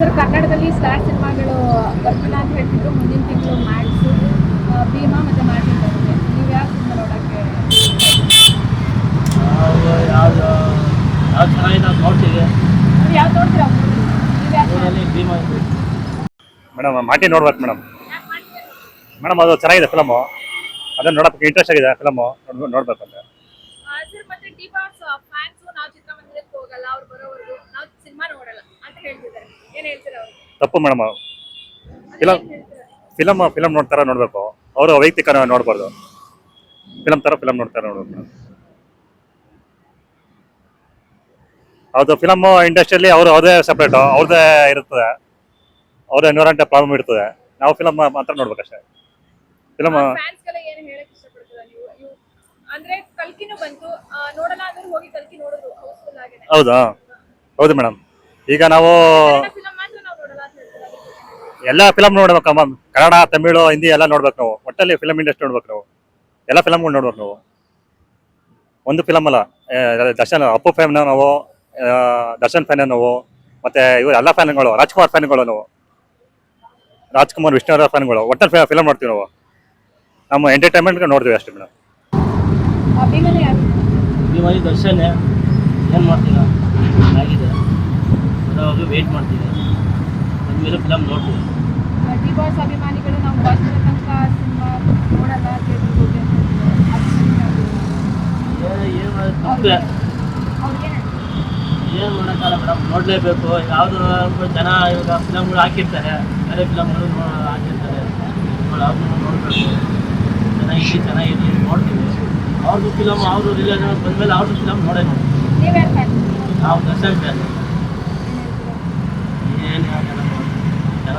Sir ಕನ್ನಡದಲ್ಲಿ star ಸಿನಿಮಾಗಳು ಬರ್ತಿಲ್ಲ ಅಂತ ಹೇಳ್ತಿದ್ರು ಮುಂದಿನ ತಿಂಗಳು ಮ್ಯಾಕ್ಸು ಭೀಮಾ ಮತ್ತೆ ಮಾರ್ಟಿನ್ ಬರುತ್ತೆ ನೀವು ಯಾವ ಸಿನಿಮಾ ನೋಡೋಕ್ಕೆ ಯಾವುದು ಯಾವ್ದು ಚೆನ್ನಾಗಿದೆ ನಾವು ನೋಡ್ತೀವಿ ನೀವು ಯಾವ್ದು ನೋಡ್ತೀರಾ? ಭೀಮಾ. ಮೇಡಮ್ ಮಾಟಿ ನೋಡ್ಬೇಕು ಮೇಡಮ್. ಮೇಡಮ್ ಅದು ಚೆನ್ನಾಗಿದೆ ಫಿಲಮು ಅದನ್ನ ನೋಡೋಕೆ ಇಂಟ್ರೆಸ್ಟ್ ಆಗಿದೆ ಫಿಲಮು ನೋಡ್ಬೇಕು ಅಂತ ಸರ್ ಮತ್ತೆ ಡಿ ಬಾಕ್ಸ್ ಫ್ಯಾನ್ಸು ನಾವು ಚಿತ್ರಮಂದಿರಕ್ಕೆ ಹೋಗಲ್ಲ ಅವ್ರು ಬರೋವರೆಗೂ ನಾವು ಸಿನಿಮಾ ನೋಡಲ್ಲ ಅಂತ ಹೇಳ್ತಿದ್ದಾರೆ ಏನು ಹೇಳ್ತೀರಾ ಅವ್ರಿಗೆ ತಪ್ಪು ಮೇಡಮ್ ಫಿಲಮ್ ಫಿಲಮ್ ಫಿಲಮ್ ನೋಡ್ತಾರ ನೋಡಬೇಕು. ಅವರು ವೈಯಕ್ತಿಕ ನೋಡ್ಬಾರ್ದು. ಫಿಲಮ್ ಥರ ಫಿಲಮ್ ನೋಡ್ತಾರೆ ನೋಡ್ಬೇಕು ಅದು ಫಿಲಮ್ ಇಂಡಸ್ಟ್ರಿಯಲ್ಲಿ ಅವರು ಅವ್ರದೇ ಸಪ್ರೇಟು ಅವ್ರದ್ದೇ ಇರ್ತದೆ. ಅವ್ರ ಎನ್ವಿರಾನ್ಮೆಂಟ್ ಪ್ರಾಬ್ಲಮ್ ಇರ್ತದೆ. ನಾವು ಫಿಲಮ್ ಮಾತ್ರ ನೋಡ್ಬೇಕಷ್ಟೇ. ಫಿಲಮ್ ಹೌದಾ? ಹೌದು ಮೇಡಮ್. ಈಗ ನಾವು ಎಲ್ಲ ಫಿಲಮ್ ನೋಡ್ಬೇಕು ಅಮ್ಮ ಕನ್ನಡ ತಮಿಳು ಹಿಂದಿ ಎಲ್ಲ ನೋಡ್ಬೇಕು ನಾವು. ಒಟ್ಟಲ್ಲಿ ಫಿಲಮ್ ಇಂಡಸ್ಟ್ರಿ ನೋಡ್ಬೇಕು ನಾವು. ಎಲ್ಲ ಫಿಲಮ್ಗಳು ನೋಡ್ಬೇಕು ನಾವು. ಒಂದು ಫಿಲಮ್ ಅಲ್ಲ ದರ್ಶನ್ ಅಪ್ಪು ಫ್ಯಾನ್ ನಾವು ದರ್ಶನ್ ಫ್ಯಾನ್ ನಾವು ಮತ್ತೆ ಇವರು ಎಲ್ಲ ಫ್ಯಾನ್ಗಳು ರಾಜ್ಕುಮಾರ್ ಫ್ಯಾನ್ಗಳು ನಾವು. ರಾಜ್ಕುಮಾರ್ ವಿಷ್ಣುವರ ಫ್ಯಾನ್ಗಳು ಒಟ್ಟಲ್ಲಿ ಫಿಲಮ್ ನೋಡ್ತೀವಿ ನಾವು. ನಮ್ಮ ಎಂಟರ್ಟೈನ್ಮೆಂಟ್ಗೆ ನೋಡ್ತೀವಿ ಅಷ್ಟೇ ಮೇಡಮ್. ದರ್ಶನ್. ಏನು ಮಾಡ್ತೀರಾ? ಆಗಿದೆ. ಮಾಡ್ತೀವಿ. ಬಂದಮೇಲೆ ಫಿಲಮ್ ನೋಡ್ತೀವಿ. ಡಿ ಬಾಸ್ ಅಭಿಮಾನಿಗಳು ನಾವು ಬಾಸ್ ತನಕ ಸಿನಿಮಾ ನೋಡಲ್ಲ ಥಿಯೇಟರ್ಗೆ ಹೋಗಿ ಅಂತ ಹೇಳ್ತಿದ್ದಾರೆ. ಅದು ಸರಿನಾ? ಏನು ತಪ್ಪೆ. ಅವ್ರಿಗೆ ಏನು ಮಾಡೋಕ್ಕಲ್ಲ ಮೇಡಮ್ ನೋಡಲೇಬೇಕು. ಯಾವುದು ಜನ ಇವಾಗ ಫಿಲಮ್ಗಳು ಹಾಕಿರ್ತಾರೆ. ಬೇರೆ ಫಿಲಮ್ಗಳು ಹಾಕಿರ್ತಾರೆ. ಅವ್ರನ್ನ ನೋಡಬೇಕು. ಚೆನ್ನಾಗಿದೆ ಚೆನ್ನಾಗಿದೆ ನೋಡ್ತೀವಿ. ಅವ್ರದ್ದು ಫಿಲಮ್ ಅವರು ರಿಲೀಸ್ ಬಂದಮೇಲೆ ಅವ್ರದ್ದು ಫಿಲಮ್ ನೋಡೇ ನೋಡಿ. ನೀವ್ಯಾರು ಫ್ಯಾನ್ ನಾವು ದರ್ಶನ್ ಫ್ಯಾನ್ ಏನು ಆಗಲ್ಲ ಜನ